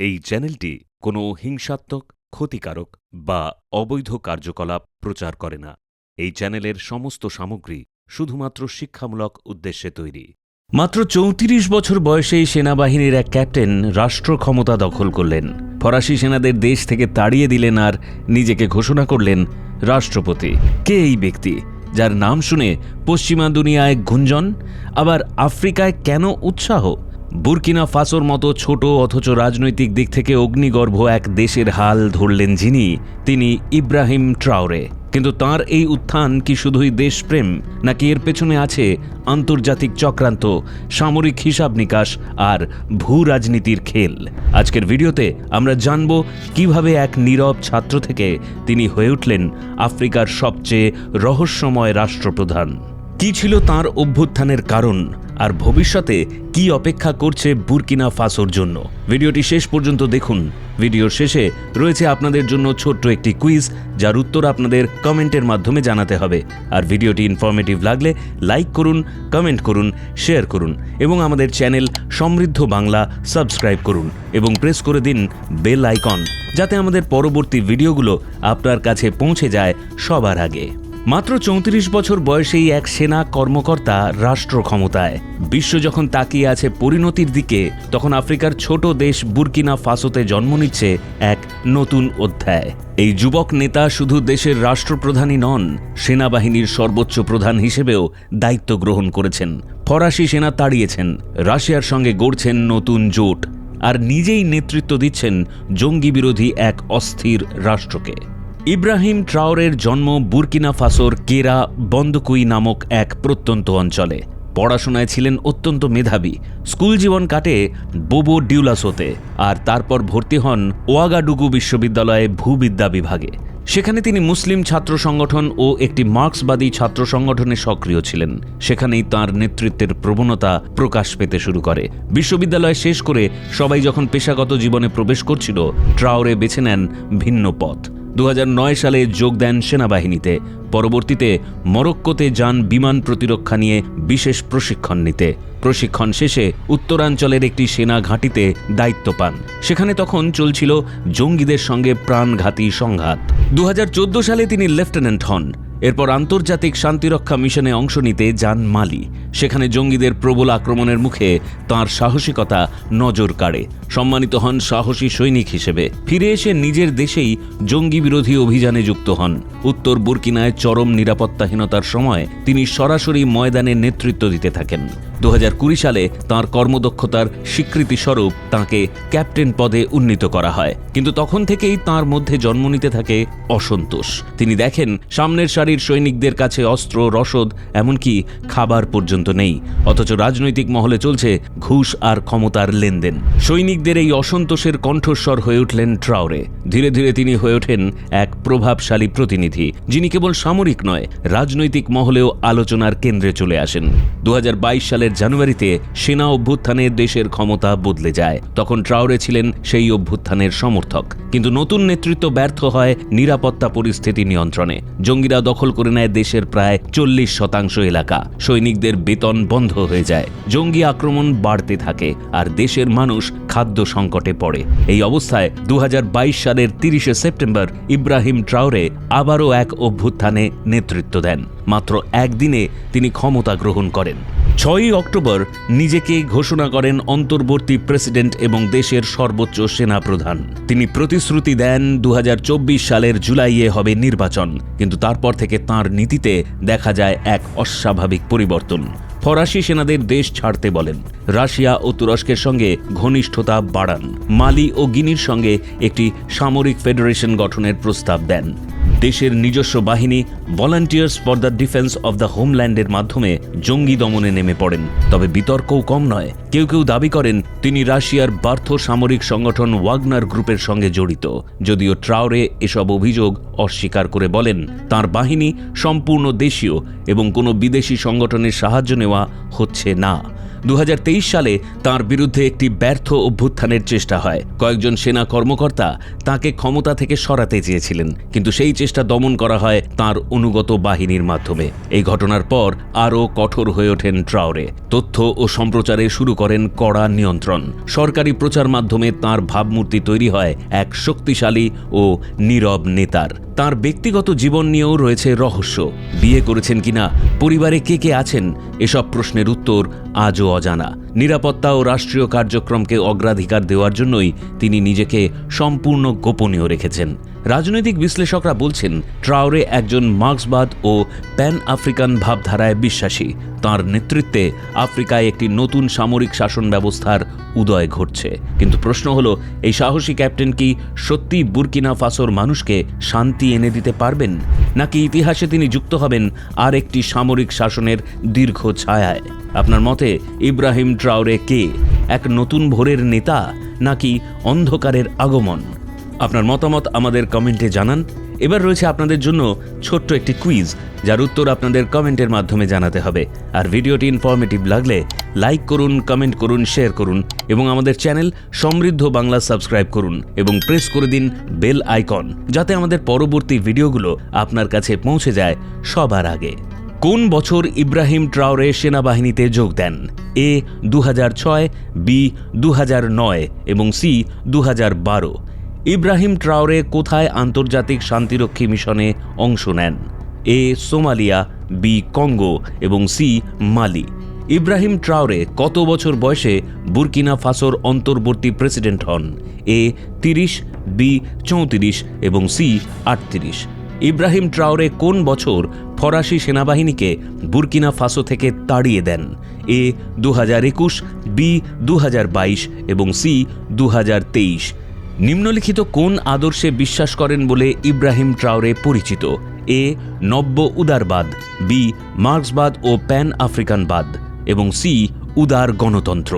এই চ্যানেলটি কোনো হিংসাত্মক, ক্ষতিকারক বা অবৈধ কার্যকলাপ প্রচার করে না। এই চ্যানেলের সমস্ত সামগ্রী শুধুমাত্র শিক্ষামূলক উদ্দেশ্যে তৈরি। মাত্র চৌত্রিশ বছর বয়সেই সেনাবাহিনীর এক ক্যাপ্টেন রাষ্ট্র ক্ষমতা দখল করলেন। ফরাসি সেনাদের দেশ থেকে তাড়িয়ে দিলেন আর নিজেকে ঘোষণা করলেন রাষ্ট্রপতি। কে এই ব্যক্তি? যার নাম শুনে পশ্চিমা দুনিয়ায় গুঞ্জন, আবার আফ্রিকায় কেন উৎসাহ? বুরকিনা ফাসোর মতো ছোট অথচ রাজনৈতিক দিক থেকে অগ্নিগর্ভ এক দেশের হাল ধরলেন যিনি, তিনি ইব্রাহিম ট্রাউরে কিন্তু তার এই উত্থান কি শুধুই দেশপ্রেম, নাকি এর পেছনে আছে আন্তর্জাতিক চক্রান্ত, সামরিক হিসাব নিকাশ আর ভূ রাজনীতির খেল? আজকের ভিডিওতে আমরা জানব কীভাবে এক নীরব ছাত্র থেকে তিনি হয়ে উঠলেন আফ্রিকার সবচেয়ে রহস্যময় রাষ্ট্রপ্রধান। কি ছিল তার অভ্যুত্থানের কারণ আর ভবিষ্যতে কি অপেক্ষা করছে বুরকিনা ফাসোর জন্য? ভিডিওটি শেষ পর্যন্ত দেখুন। ভিডিওর শেষে রয়েছে আপনাদের জন্য ছোট্ট একটি কুইজ, যার উত্তর আপনাদের কমেন্টের মাধ্যমে জানাতে হবে। আর ভিডিওটি ইনফরমেটিভ লাগলে লাইক করুন কমেন্ট করুন শেয়ার করুন এবং আমাদের চ্যানেল সমৃদ্ধ বাংলা সাবস্ক্রাইব করুন এবং প্রেস করে দিন বেল আইকন যাতে আমাদের পরবর্তী ভিডিওগুলো আপনার কাছে পৌঁছে যায় সবার আগে। মাত্র চৌত্রিশ বছর বয়সেই এক সেনা কর্মকর্তা রাষ্ট্র ক্ষমতায়। বিশ্ব যখন তাকিয়ে আছে পরিণতির দিকে, তখন আফ্রিকার ছোট দেশ বুর্কিনা ফাসোতে জন্ম নিচ্ছে এক নতুন অধ্যায়। এই যুবক নেতা শুধু দেশের রাষ্ট্রপ্রধানই নন, সেনাবাহিনীর সর্বোচ্চ প্রধান হিসেবেও দায়িত্ব গ্রহণ করেছেন। ফরাসি সেনা তাড়িয়েছেন, রাশিয়ার সঙ্গে গড়ছেন নতুন জোট, আর নিজেই নেতৃত্ব দিচ্ছেন জঙ্গি বিরোধী এক অস্থির রাষ্ট্রকে। ইব্রাহিম ট্রাওরের জন্ম বুরকিনা ফাসোর কেরা বন্দকুই নামক এক প্রত্যন্ত অঞ্চলে। পড়াশোনায় ছিলেন অত্যন্ত মেধাবী। স্কুল জীবন কাটে বোবো ডিউলাসোতে আর তারপর ভর্তি হন ওয়াগাডুগু বিশ্ববিদ্যালয়ে ভূবিদ্যা বিভাগে। সেখানে তিনি মুসলিম ছাত্র সংগঠন ও একটি মার্ক্সবাদী ছাত্র সংগঠনে সক্রিয় ছিলেন। সেখানেই তার নেতৃত্বের প্রবণতা প্রকাশ পেতে শুরু করে। বিশ্ববিদ্যালয় শেষ করে সবাই যখন পেশাগত জীবনে প্রবেশ করছিল, ট্রাওরে বেছে নেন ভিন্ন পথ। দু হাজার নয় সালে যোগ দেন সেনাবাহিনীতে। পরবর্তীতে মরক্কোতে যান বিমান প্রতিরক্ষা নিয়ে বিশেষ প্রশিক্ষণ নিতে। প্রশিক্ষণ শেষে উত্তরাঞ্চলের একটি সেনা ঘাঁটিতে দায়িত্ব পান। সেখানে তখন চলছিল জঙ্গিদের সঙ্গে প্রাণঘাতী সংঘাত। দু হাজার চোদ্দ সালে তিনি লেফটেন্যান্ট হন। এরপর আন্তর্জাতিক শান্তিরক্ষা মিশনে অংশ নিতে যান মালি। সেখানে জঙ্গিদের প্রবল আক্রমণের মুখে তার সাহসিকতা নজর কাড়ে। সম্মানিত হন সাহসী সৈনিক হিসেবে। ফিরে এসে নিজের দেশেই জঙ্গি বিরোধী অভিযানে যুক্ত হন। উত্তর বুরকিনায় চরম নিরাপত্তাহীনতার সময় তিনি সরাসরি ময়দানে নেতৃত্ব দিতে থাকেন। দু হাজার কুড়ি সালে তাঁর কর্মদক্ষতার স্বীকৃতিস্বরূপ তাঁকে ক্যাপ্টেন পদে উন্নীত করা হয়। কিন্তু তখন থেকেই তার মধ্যে জন্ম নিতে থাকে অসন্তোষ। তিনি দেখেন, সামনের সারির সৈনিকদের কাছে অস্ত্র, রসদ, এমনকি খাবার পর্যন্ত নেই। অথচ রাজনৈতিক মহলে চলছে ঘুষ আর ক্ষমতার লেনদেন। সৈনিকদের এই অসন্তোষের কণ্ঠস্বর হয়ে উঠলেন ট্রাউরে ধীরে ধীরে তিনি হয়ে ওঠেন এক প্রভাবশালী প্রতিনিধি, যিনি কেবল সামরিক নয়, রাজনৈতিক মহলেও আলোচনার কেন্দ্রে চলে আসেন। দু সালের জানুয়ারিতে সেনা অভ্যুত্থানে দেশের ক্ষমতা বদলে যায়। তখন ট্রাউরে ছিলেন সেই অভ্যুত্থানের সমর্থক। কিন্তু নতুন নেতৃত্ব ব্যর্থ হয় নিরাপত্তা পরিস্থিতি নিয়ন্ত্রণে। জঙ্গিরা দখল করে নেয় দেশের প্রায় চল্লিশ শতাংশ এলাকা। সৈনিকদের বেতন বন্ধ হয়ে যায়। জঙ্গি আক্রমণ বাড়তে থাকে আর দেশের মানুষ খাদ্য সংকটে পড়ে। এই অবস্থায় দু হাজার বাইশ সালের তিরিশে সেপ্টেম্বর ইব্রাহিম ট্রাউরে আবারও এক অভ্যুত্থানে নেতৃত্ব দেন। মাত্র একদিনে তিনি ক্ষমতা গ্রহণ করেন। ছয়ই অক্টোবর নিজেকে ঘোষণা করেন অন্তর্বর্তী প্রেসিডেন্ট এবং দেশের সর্বোচ্চ সেনাপ্রধান। তিনি প্রতিশ্রুতি দেন দু হাজার চব্বিশ সালের জুলাইয়ে হবে নির্বাচন, কিন্তু তারপর থেকে তার নীতিতে দেখা যায় এক অস্বাভাবিক পরিবর্তন। ফরাসি সেনাদের দেশ ছাড়তে বলেন, রাশিয়া ও তুরস্কের সঙ্গে ঘনিষ্ঠতা বাড়ান। মালি ও গিনির সঙ্গে একটি সামরিক ফেডারেশন গঠনের প্রস্তাব দেন। দেশের নিজস্ব বাহিনী Volunteers for the Defence of the হোমল্যান্ডের মাধ্যমে জঙ্গি দমনে নেমে পড়েন। তবে বিতর্কও কম নয়। কেউ কেউ দাবি করেন, তিনি রাশিয়ার বার্থ সামরিক সংগঠন ওয়াগনার গ্রুপের সঙ্গে জড়িত। যদিও ট্রাউরে এসব অভিযোগ অস্বীকার করে বলেন, তার বাহিনী সম্পূর্ণ দেশীয় এবং কোনো বিদেশি সংগঠনের সাহায্য নেওয়া হচ্ছে না। দু হাজার তেইশ সালে তার বিরুদ্ধে একটি ব্যর্থ অভ্যুত্থানের চেষ্টা হয়। কয়েকজন সেনা কর্মকর্তা তাকে ক্ষমতা থেকে সরাতে চেয়েছিলেন, কিন্তু সেই চেষ্টা দমন করা হয় তার অনুগত বাহিনীর মাধ্যমে। এই ঘটনার পর আরও কঠোর হয়ে ওঠেন ট্রাওরে। তথ্য ও সম্প্রচারে শুরু করেন কড়া নিয়ন্ত্রণ। সরকারি প্রচার মাধ্যমে তার ভাবমূর্তি তৈরি হয় এক শক্তিশালী ও নীরব নেতার। তার ব্যক্তিগত জীবন নিয়েও রয়েছে রহস্য। বিয়ে করেছেন কিনা, পরিবারে কে কে আছেন, এসব প্রশ্নের উত্তর আজও অজানা। নিরাপত্তা ও রাষ্ট্রীয় কার্যক্রমকে অগ্রাধিকার দেওয়ার জন্যই তিনি নিজেকে সম্পূর্ণ গোপনীয় রেখেছেন। রাজনৈতিক বিশ্লেষকরা বলছেন, ট্রাওরে একজন মার্ক্সবাদ ও প্যান আফ্রিকান ভাবধারায় বিশ্বাসী। তার নেতৃত্বে আফ্রিকায় একটি নতুন সামরিক শাসন ব্যবস্থার উদয় ঘটছে। কিন্তু প্রশ্ন হলো, এই সাহসী ক্যাপ্টেন কি সত্যি বুরকিনা ফাসোর মানুষকে শান্তি এনে দিতে পারবেন? নাকি ইতিহাসে তিনি যুক্ত হবেন আর একটি সামরিক শাসনের দীর্ঘ ছায়ায়? আপনার মতে, ইব্রাহিম ট্রাওরে কে? এক নতুন ভোরের নেতা নাকি অন্ধকারের আগমন? আপনার মতামত আমাদের কমেন্টে জানান। এবার রয়েছে আপনাদের জন্য ছোট্ট একটি কুইজ যার উত্তর আপনাদের কমেন্টের মাধ্যমে জানাতে হবে। আর ভিডিওটি ইনফরমেটিভ লাগলে লাইক করুন কমেন্ট করুন শেয়ার করুন এবং আমাদের চ্যানেল সমৃদ্ধ বাংলা সাবস্ক্রাইব করুন এবং প্রেস করে দিন বেল আইকন যাতে আমাদের পরবর্তী ভিডিওগুলো আপনার কাছে পৌঁছে যায় সবার আগে। কোন বছর ইব্রাহিম ট্রাওরে সেনাবাহিনীতে যোগ দেন? এ দু ছয়, বি দু নয় এবং সি দু বারো। ইব্রাহিম ট্রাওরে কোথায় আন্তর্জাতিক শান্তিরক্ষী মিশনে অংশ নেন? এ, সোমালিয়া, বি, কঙ্গো এবং সি, মালি। ইব্রাহিম ট্রাওরে কত বছর বয়সে বুরকিনা ফাসোর অন্তর্বর্তী প্রেসিডেন্ট হন? এ, তিরিশ, বি, চৌত্রিশ এবং সি, আটত্রিশ। ইব্রাহিম ট্রাওরে কোন বছর ফরাসি সেনাবাহিনীকে বুর্কিনা ফাসো থেকে তাড়িয়ে দেন। এ দু হাজার একুশ, বি দু হাজার বাইশ এবং সি দু হাজার তেইশ। নিম্নলিখিত কোন আদর্শে বিশ্বাস করেন বলে ইব্রাহিম ট্রাওরে পরিচিত? এ নব্য উদারবাদ, বি মার্ক্সবাদ ও প্যান আফ্রিকানবাদ এবং সি উদার গণতন্ত্র।